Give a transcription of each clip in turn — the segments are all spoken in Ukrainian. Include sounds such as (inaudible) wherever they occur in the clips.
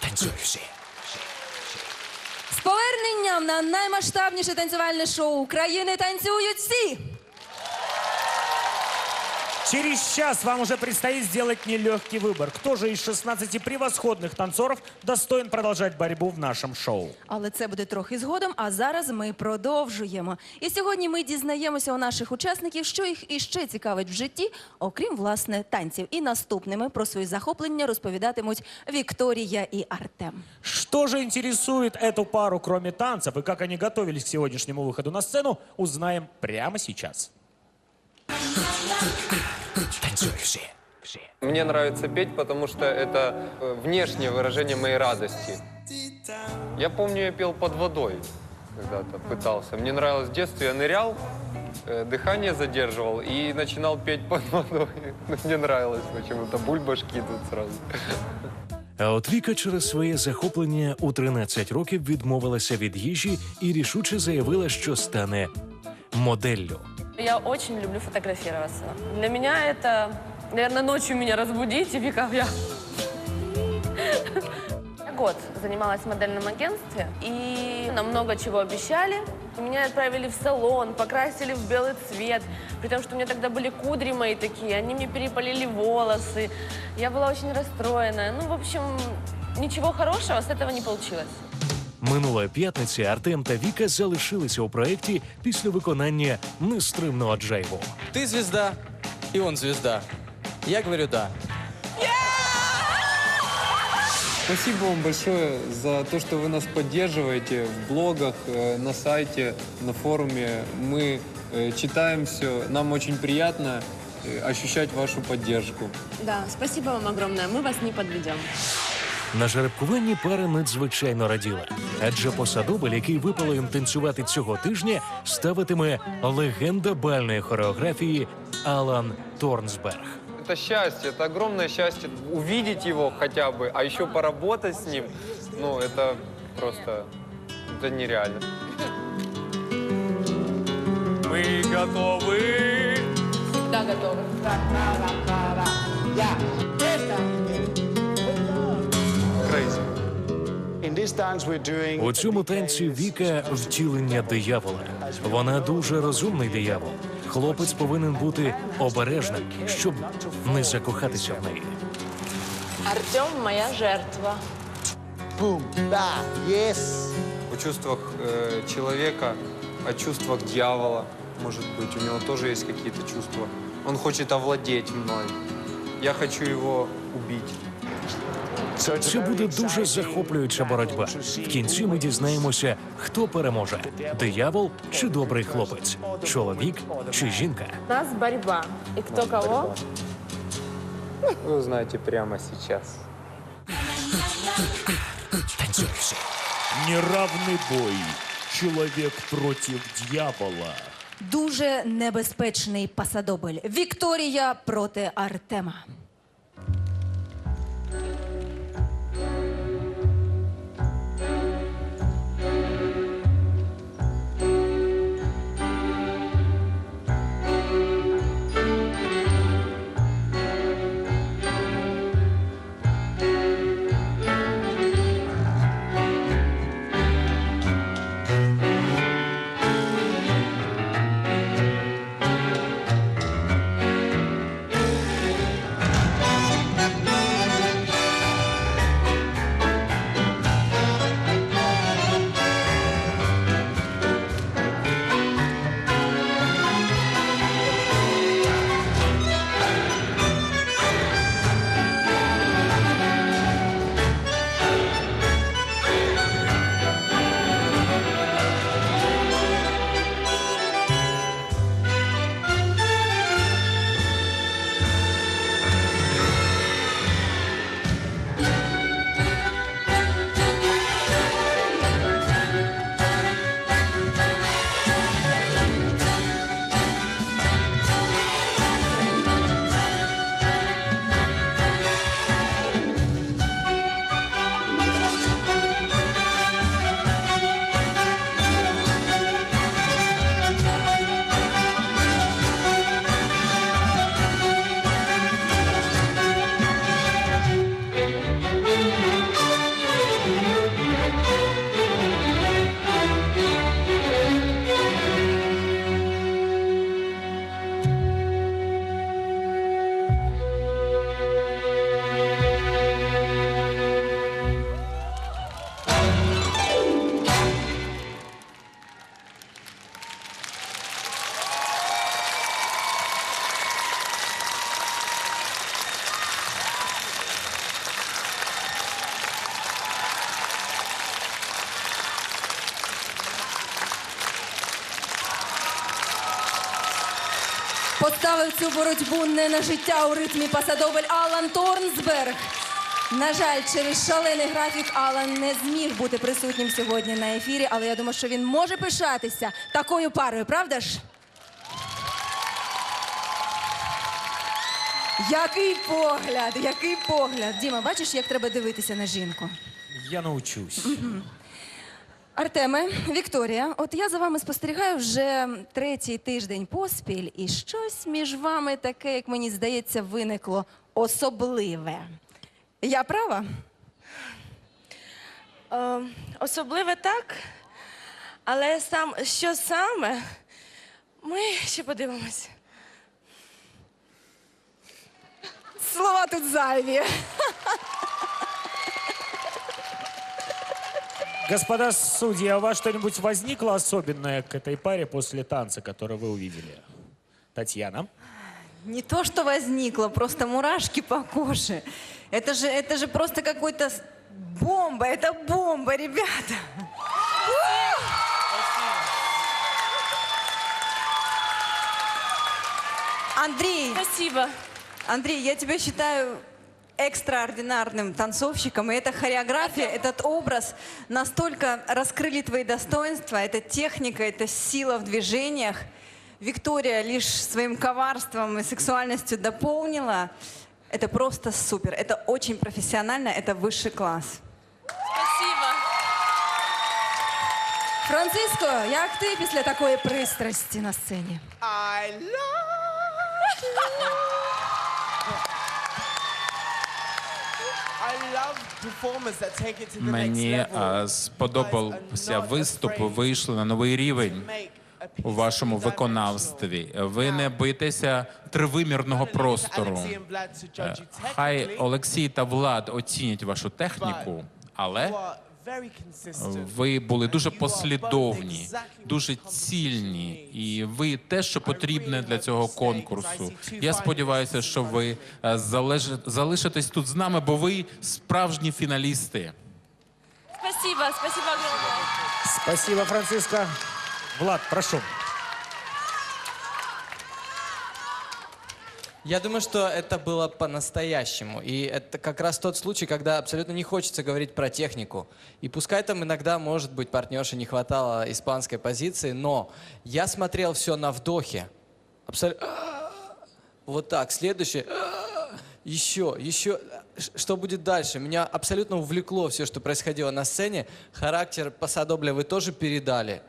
Танцюй всі. З поверненням на наймасштабніше танцювальне шоу України танцюють всі. Через час вам уже предстоит сделать нелегкий выбор. Кто же из 16 превосходных танцоров достоин продолжать борьбу в нашем шоу? Але це буде трохи згодом. А зараз ми продовжуємо. І сьогодні ми дізнаємося у наших учасників, що їх іще цікавить в житті, окрім власне танців. І наступними про свої захоплення розповідатимуть Вікторія і Артем. Что же интересует эту пару, кроме танцев, и как они готовились к сегодняшнему выходу на сцену, узнаем прямо сейчас. Танцуй все. Все. Мне нравится петь, потому что это э, внешнее выражение моей радости. Я помню, я пел под водой когда-то, пытался. Мне нравилось в детстве, я нырял, э, дыхание задерживал и начинал петь под водой. (laughs) Ну, Мне нравилось почему-то, бульбашки тут сразу. А от Віка через своє захоплення у 13 років відмовилася від їжі і рішуче заявила, що стане моделлю. Я очень люблю фотографироваться. Для меня это, наверное, ночью меня разбудить, и как. Я год занималась в модельном агентстве, и нам много чего обещали. Меня отправили в салон, покрасили в белый цвет, при том, что у меня тогда были кудри мои такие, они мне перепалили волосы. Я была очень расстроена. Ну, в общем, ничего хорошего с этого не получилось. Минулої п'ятниці Артем та Віка залишилися у проєкті після виконання нестримного джайву. Ты звезда, и он звезда. Я говорю да. Спасибо вам большое за то, что вы нас поддерживаете в блогах, э, на сайте, на форуме. Мы э, читаем все. Нам очень приятно э, ощущать вашу поддержку. Да, спасибо вам огромное. Мы вас не подведем. На жеребкуванні пара надзвичайно раділа, адже посадобль, який випало їм танцювати цього тижня, ставитиме легенда бальної хореографії Алан Торнсберг. Это счастье, это огромное счастье увидеть его хотя бы, а еще поработать с ним. Ну, это просто, это нереально. Мы готовы. Да, готовы. In У цьому танці Віка втілення диявола. Вона дуже розумний диявол. Хлопець повинен бути обережним, щоб не закохатися в неї. Артем моя жертва. boom, ba, yes. О чувствах э, человека, о чувствах дьявола, может быть. У него тоже есть какие-то чувства. Он хочет овладеть мной. Я хочу его убить. Це буде дуже захоплююча боротьба. В кінці ми дізнаємося, хто переможе: диявол чи добрий хлопець, чоловік чи жінка. У нас борьба. И кто кого? Вы узнаете прямо. Танцуй все. Неравный бой. Человек против дьявола. Дуже небезпечний пасадобль. Вікторія проти Артема. Поставив цю боротьбу не на життя у ритмі пасадобль Алан Торнсберг. На жаль, через шалений графік Алан не зміг бути присутнім сьогодні на ефірі, але я думаю, що він може пишатися такою парою, правда ж? Який погляд, який погляд. Діма, бачиш, як треба дивитися на жінку? Я научусь. Артеме, Вікторія, от я за вами спостерігаю вже третій тиждень поспіль, і щось між вами таке, як мені здається, виникло особливе. Я права? Е, особливо так, але сам що саме, ми ще подивимось. Слова тут зайві. Господа судьи, а у вас что-нибудь возникло особенное к этой паре после танца, который вы увидели? Татьяна? Не то, что возникло, просто мурашки по коже. Это же, это же просто какой-то бомба, это бомба, ребята. Андрей, Спасибо. Андрей, я тебя считаю экстраординарным танцовщиком, и эта хореография, этот образ настолько раскрыли твои достоинства, эта техника, эта сила в движениях. Виктория лишь своим коварством и сексуальностью дополнила. Это просто супер, это очень профессионально, это высший класс. Спасибо. Франциско, як ти після такої пристрасті на сцені? I love you. Мені е, сподобався виступ. вийшли на новий рівень у вашому виконавстві. Ви не боїтеся тривимірного простору. You Хай Олексій та Влад оцінять вашу техніку, але ви були дуже послідовні, дуже цільні, і ви те, що потрібне для цього конкурсу. Я сподіваюся, що ви е, залеж- залишитесь тут з нами, бо ви справжні фіналісти. Спасибо, спасибо огромное. Спасибо, Франциска. Влад, прошу. Я думаю, что это было по-настоящему. И это как раз тот случай, когда абсолютно не хочется говорить про технику. И пускай там иногда, может быть, партнерше не хватало испанской позиции, но я смотрел все на вдохе. Абсолютно. Вот так. Следующее. Еще, еще. Что будет дальше? Меня абсолютно увлекло все, что происходило на сцене. Характер Пасадобля вы тоже передали.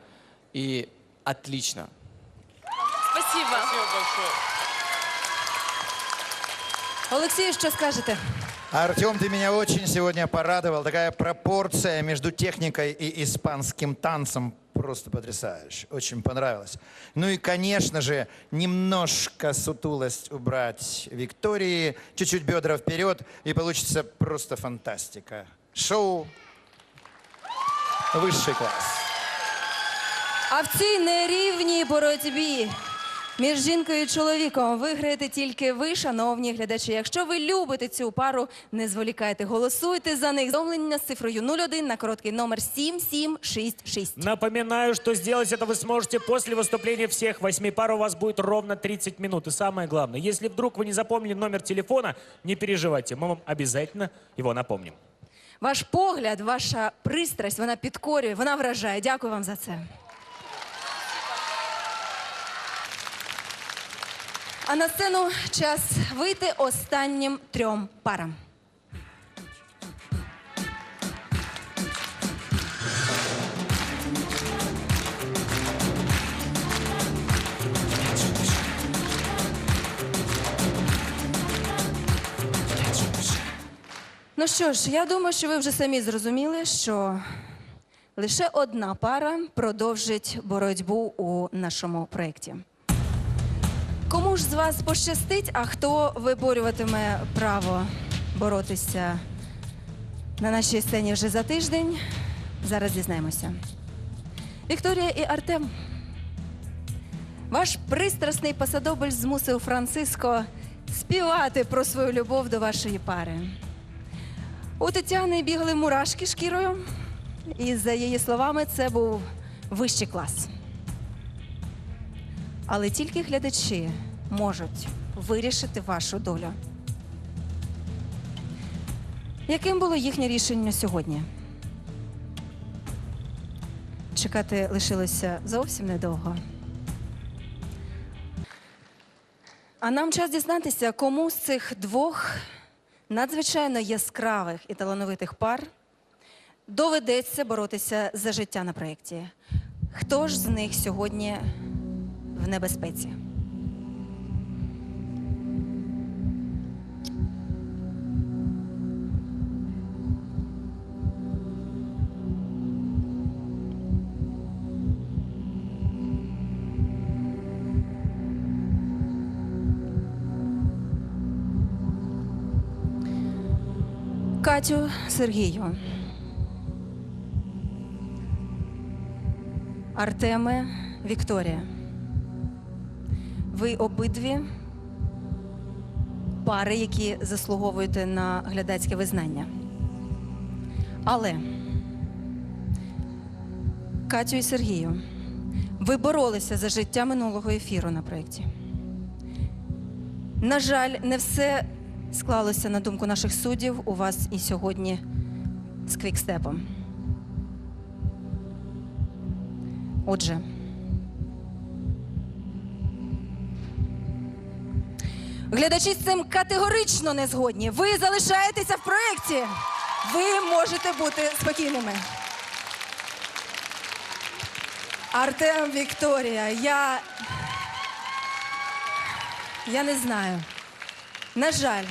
И отлично. Спасибо. Олексію, що скажете? Артем, ты меня очень сегодня порадовал. Такая пропорция между техникой и испанским танцем просто потрясающая. Очень понравилось. Ну и, конечно же, немножко сутулость убрать Виктории, чуть-чуть бедра вперед, и получится просто фантастика. Шоу высший класс. А в цій нерівній боротьбі між жінкою і чоловіком виграєте тільки ви, шановні глядачі. Якщо ви любите цю пару, не зволікайте, голосуйте за них. Домлення з цифрою 01 на короткий номер 7766. Напоминаю, что сделать это вы сможете после выступления всех восьми пар. У вас будет ровно 30 минут. И самое главное, если вдруг вы не запомнили номер телефона, не переживайте, мы вам обязательно его напомним. Ваш погляд, ваша пристрасть, вона підкорює, вона вражає. Дякую вам за це. А на сцену час вийти останнім трьом парам. Ну що ж, я думаю, що ви вже самі зрозуміли, що лише одна пара продовжить боротьбу у нашому проєкті. Кому ж з вас пощастить, а хто виборюватиме право боротися на нашій сцені вже за тиждень? Зараз дізнаємося. Вікторія і Артем. Ваш пристрасний посадобль змусив Франциско співати про свою любов до вашої пари. У Тетяни бігали мурашки шкірою, і за її словами, це був вищий клас. Але тільки глядачі можуть вирішити вашу долю. Яким було їхнє рішення сьогодні? Чекати лишилося зовсім недовго. А нам час дізнатися, кому з цих двох надзвичайно яскравих і талановитих пар доведеться боротися за життя на проєкті. Хто ж з них сьогодні в небезпеці? Катю Сергію. Артеме Вікторія. Ви обидві пари, які заслуговуєте на глядацьке визнання. Але Катю і Сергію, ви боролися за життя минулого ефіру на проєкті. На жаль, не все склалося на думку наших суддів у вас і сьогодні з квікстепом. Отже, глядачі з цим категорично не згодні. Ви залишаєтеся в проєкті. Ви можете бути спокійними. Артем Вікторія, я. Я не знаю. На жаль.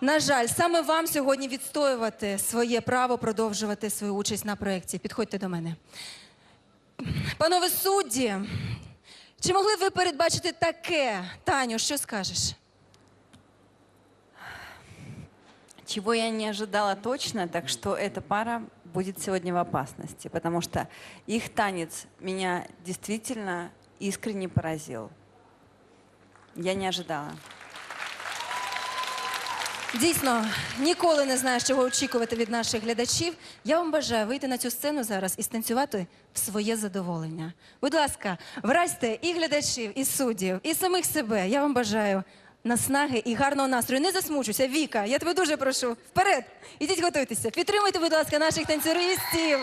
На жаль, саме вам сьогодні відстоювати своє право продовжувати свою участь на проєкті. Підходьте до мене. Панове судді, чи могли ви передбачити таке? Таню, що скажеш? Чего я не ожидала точно, так что эта пара будет сегодня в опасности, потому что их танец меня действительно искренне поразил. Я не ожидала. Дійсно, ніколи не знаєш, чого очікувати від наших глядачів. Я вам бажаю вийти на цю сцену зараз і станцювати в своє задоволення. Будь ласка, вразьте і глядачів, і суддів, і самих себе. Я вам бажаю наснаги і гарного настрою. Не засмучуйся, Віка. Я тебе дуже прошу. Вперед! Ідіть готуйтеся. Підтримуйте, будь ласка, наших танцюристів.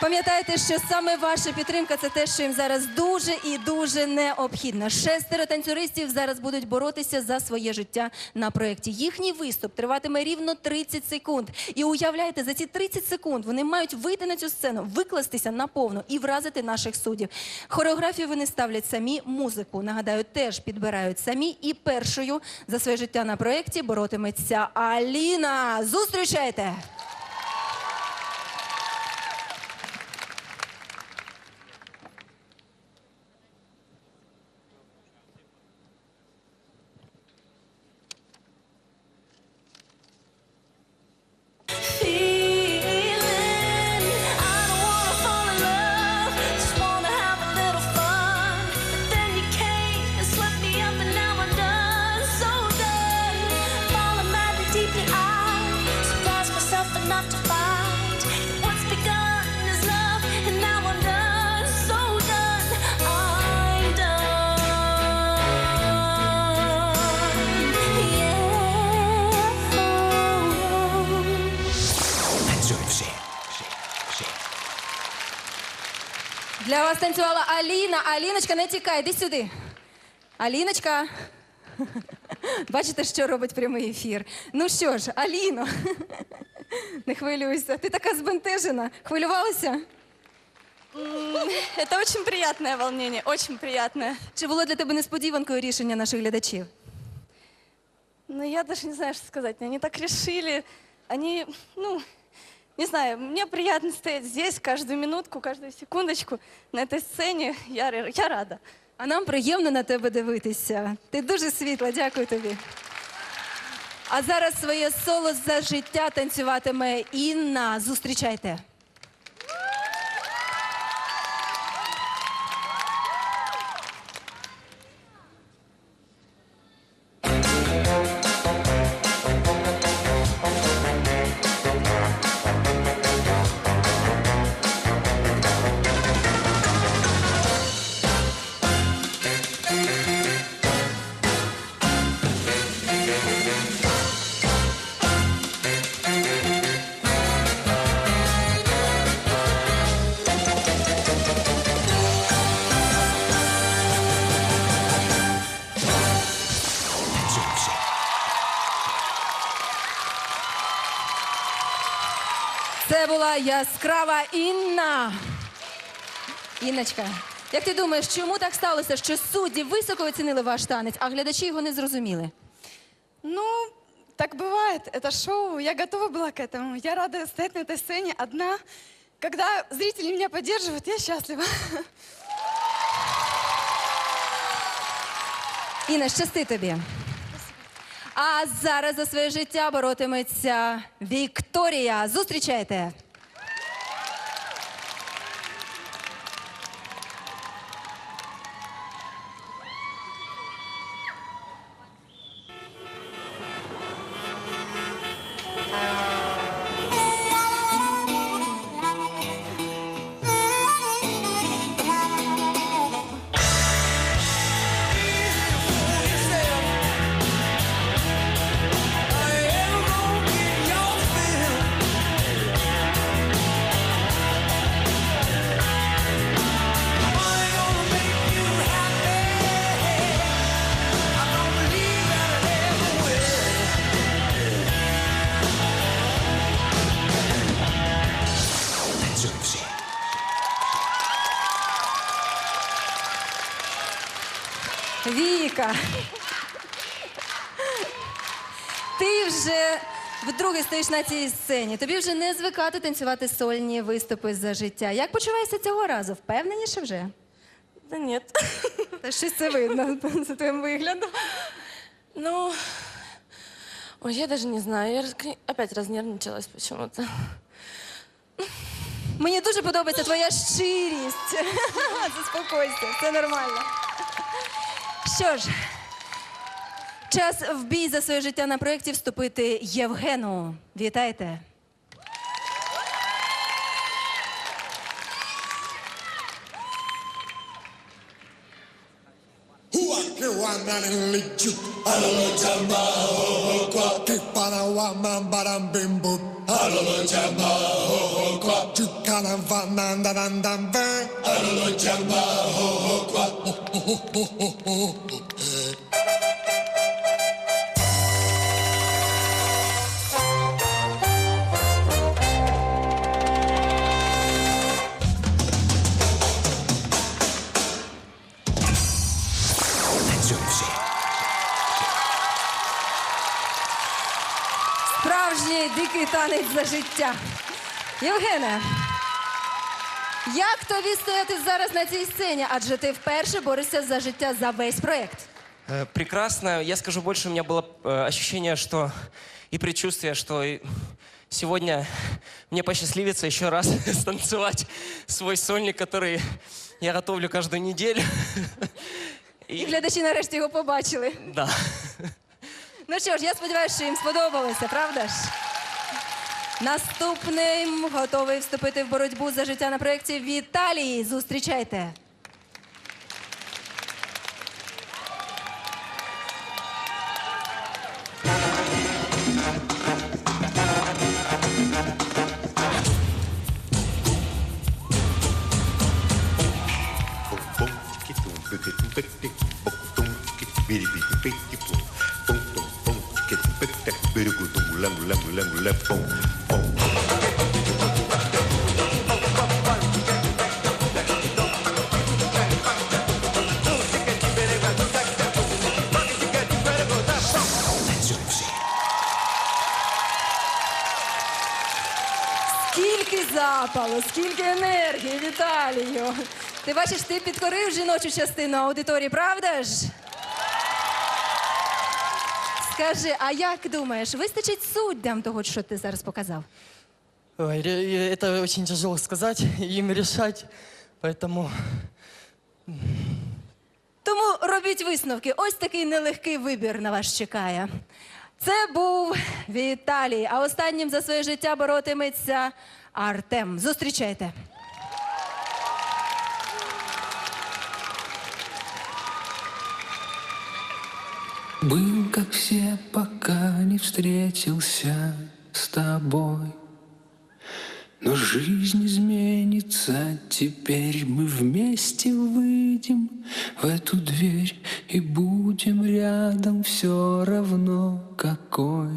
Пам'ятайте, що саме ваша підтримка це те, що їм зараз дуже і дуже необхідно. Шестеро танцюристів зараз будуть боротися за своє життя на проєкті. Їхній виступ триватиме рівно 30 секунд. І уявляйте, за ці 30 секунд вони мають вийти на цю сцену, викластися наповну і вразити наших суддів. Хореографію вони ставлять самі, музику нагадаю, теж підбирають самі. І першою за своє життя на проєкті боротиметься Аліна. Зустрічайте! Для вас танцювала Аліна. Аліночка, не тікай, іди сюди. Аліночка. (laughs) Бачите, що робить прямий ефір. Ну що ж, Аліно, (laughs) не хвилюйся. Ти така збентежена. Хвилювалася? Это (laughs) очень приятное волнение, очень приятное. Чи було для тебе несподіванкою рішення наших глядачів? Но я даже не знаю, что сказать. Они так решили. Они, ну, не знаю, мне приятно стоять здесь каждую минутку, каждую секундочку на этой сцене. Я, я рада. А нам приємно на тебе дивитися. Ти дуже світла, дякую тобі. А зараз своє соло за життя танцюватиме Інна. Зустрічайте. була яскрава Інна. Інночка, як ти думаєш, чому так сталося, що судді високо оцінили ваш танець, а глядачі його не зрозуміли? Ну, так бывает. Это шоу. Я готова была к этому. Я рада стоять на этой сцене одна. Когда зрители меня поддерживают, я счастлива. Інна, щасти тобі. А зараз за своє життя боротиметься Вікторія. Зустрічайте. Віка. Ти вже вдруге стоїш на цій сцені. Тобі вже не звикати танцювати сольні виступи за життя. Як почуваєшся цього разу? Впевненіше вже? Да нет. Та щось це видно за твоїм виглядом. Ну, ой, я даже не знаю. Я опять разнервничалась почему-то. Мені дуже подобається твоя щирість. Заспокойся, все нормально. Що ж, час в бій за своє життя на проєкті вступити Євгену. Вітайте. analilichu alolochamba hohokwa kiparawamanbarambimbu alolochamba hohokwa chukaravanandanandambe alolochamba hohokwa дикий танець за життя. Євгене, як тобі стояти зараз на цій сцені? Адже ти вперше борешся за життя за весь проєкт. Э, Прекрасно. Я скажу больше, у меня было э, ощущение, что и предчувствие, что и сегодня мне посчастливится еще раз (laughs) станцевать свой сольник, который я готовлю каждую неделю. І глядачі нарешті його побачили. Да. Ну що ж, я сподіваюся, що їм сподобалося, правда ж? Наступним готовий вступити в боротьбу за життя на проєкті Віталій. Зустрічайте. Скільки запалу, скільки енергії, Віталію. Ти бачиш, ти підкорив жіночу частину аудиторії, правда ж? Скажи, а як думаєш, вистачить суддям того, що ти зараз показав? Ой, ре- это очень тяжело сказать, им решать, поэтому Тому робіть висновки. Ось такий нелегкий вибір на вас чекає. Це був Віталій, а останнім за своє життя боротиметься Артем. Зустрічайте. Был, как все, пока не встретился с тобой. Но жизнь изменится, теперь мы вместе выйдем в эту дверь и будем рядом все равно какой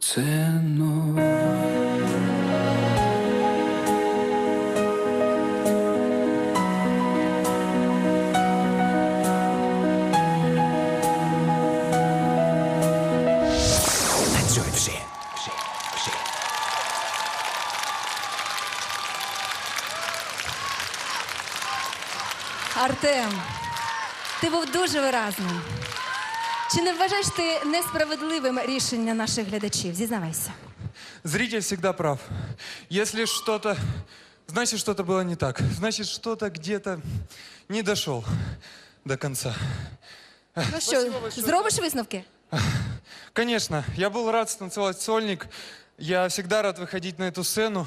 ценой. Артем, ти був дуже виразним. Чи не вважаєш ти несправедливим рішення наших глядачів? Зізнавайся. Зритель всегда прав. Если что-то... Значит, что-то было не так. Значит, что-то где-то не дошел до конца. Ну що, зробиш висновки? Конечно, я был рад станцевать сольник. Я всегда рад выходить на эту сцену.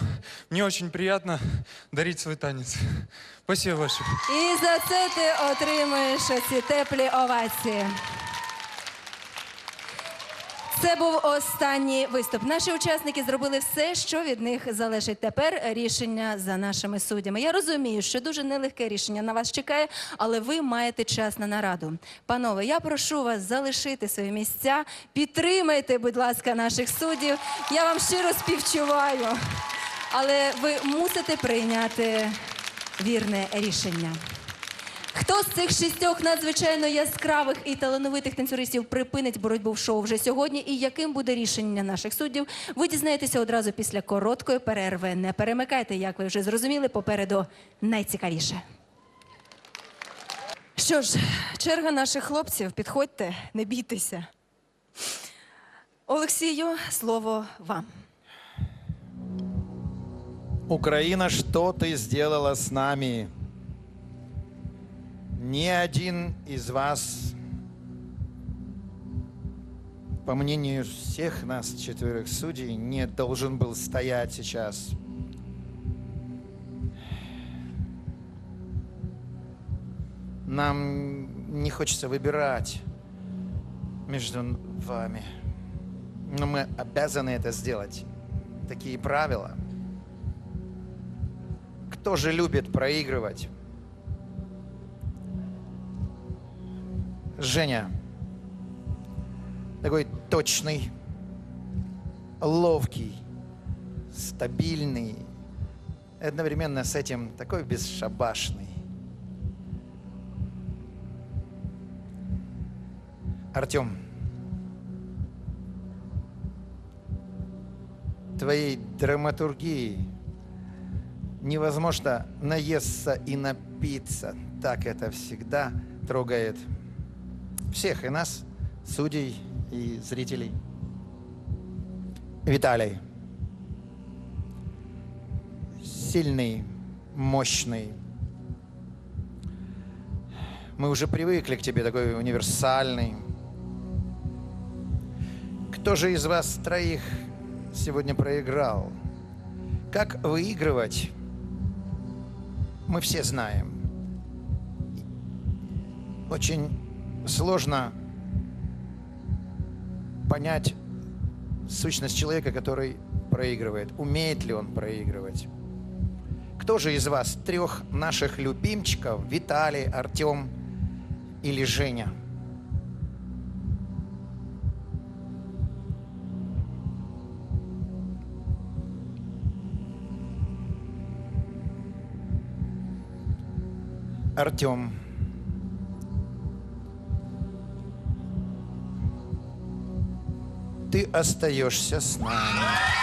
Мне очень приятно дарить свой танец. Спасибо большое. І за це ти отримуєш ці теплі овації. Це був останній виступ. Наші учасники зробили все, що від них залежить. Тепер рішення за нашими суддями. Я розумію, що дуже нелегке рішення на вас чекає, але ви маєте час на нараду. Панове, я прошу вас залишити свої місця. Підтримайте, будь ласка, наших суддів. Я вам щиро співчуваю. Але ви мусите прийняти вірне рішення. Хто з цих шістьох надзвичайно яскравих і талановитих танцюристів припинить боротьбу в шоу вже сьогодні? І яким буде рішення наших суддів? Ви дізнаєтеся одразу після короткої перерви. Не перемикайте, як ви вже зрозуміли, попереду найцікавіше. Що ж, черга наших хлопців, підходьте, не бійтеся. Олексію, слово вам. Украина, что ты сделала с нами? Ни один из вас, по мнению всех нас, четверых судей, не должен был стоять сейчас. Нам не хочется выбирать между вами, но мы обязаны это сделать. Такие правила. Кто же любит проигрывать? Женя. Такой точный, ловкий, стабильный, одновременно с этим такой бесшабашный. Артем, твоей драматургии невозможно наесться и напиться. Так это всегда трогает всех и нас, судей и зрителей. Виталий. Сильный, мощный. Мы уже привыкли к тебе, такой универсальный. Кто же из вас троих сегодня проиграл? Как выигрывать, мы все знаем. Очень сложно понять сущность человека, который проигрывает. Умеет ли он проигрывать? Кто же из вас трех наших любимчиков, Виталий, Артем или Женя? Артем. Ты остаешься с нами.